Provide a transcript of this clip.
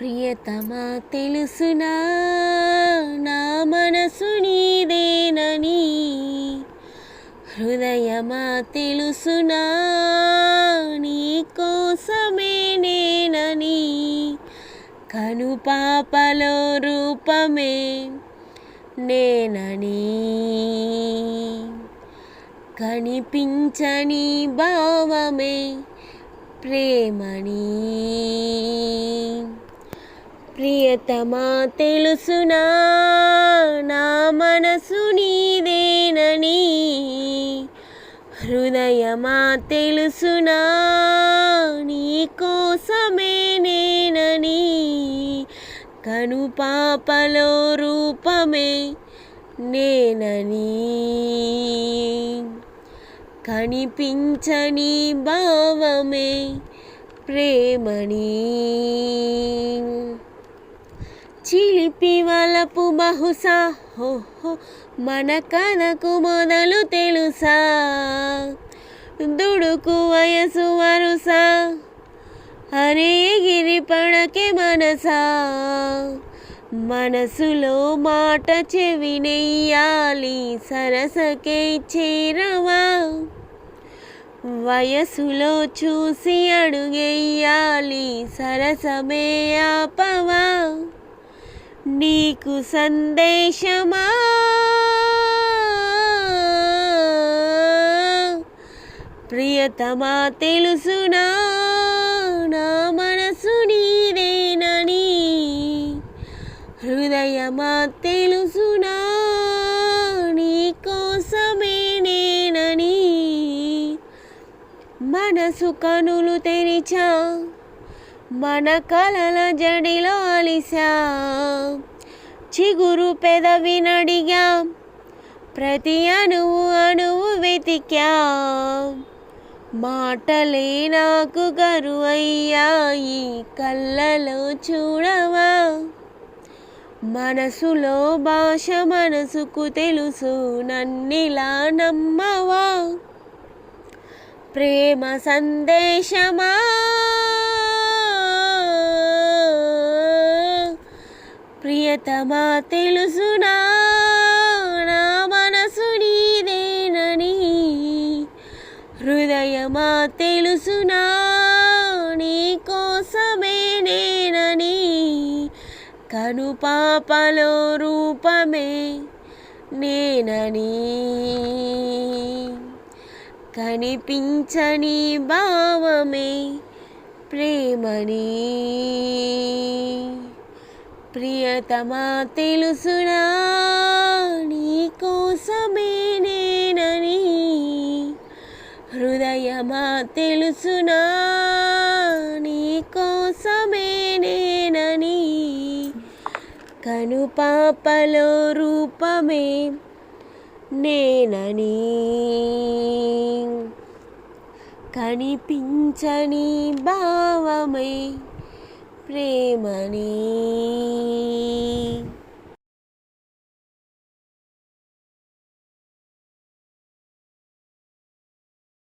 ప్రియతమా తెలుసునా? నా మనసు నీదేనని? హృదయమా తెలుసునా? నీ కోసమే నేనని? కనుపాపలో రూపమే నేనని. కనిపించని భావమే ప్రేమని. ప్రియతమా తెలుసునా? నా మనసు నీదేనని? హృదయమా తెలుసునా? నీ కోసమే నేనని? కనుపాపలో రూపమే నేనని. కనిపించని భావమే ప్రేమని. చిలిపి వలపు బహుశా. హోహో మన కనకు మొదలు తెలుసా? దుడుకు వయసు వరుస. అరే గిరి పడకే మనసా. మనసులో మాట చెవినెయ్యాలి సరసకే చేరవా? వయసులో చూసి అడుగెయ్యాలి సరసమే ఆపవా? నీకు సందేశమా? ప్రియతమా తెలుసునా? నా మనసు నీదేనని? హృదయమా తెలుసునా? నీ కోసమే నేనని? మనసు కనులు తెరిచా? మన కలల జడిలో అలిసా చిగురు పెదవినడిగా ప్రతి అణువు అణువు వెతికా మాటలే నాకు కరువయ్యాయి కళ్ళలో చూడవా. మనసులో భాష మనసుకు తెలుసు నన్నిలా నమ్మవా. ప్రేమ సందేశమా? ప్రియతమా తెలుసునా? నా మనసు నీదేనని? హృదయమా తెలుసునా? నీ కోసమే నేనని? కనుపాపలో రూపమే నేనని. కనిపించని భావమే ప్రేమని. ప్రియతమా తెలుసునా? నీ కోసమే నేనని హృదయమా తెలుసునా? నీ కోసమే నేనని కనుపాపలో రూపమే నేనని కనిపించని భావమే ప్రేమని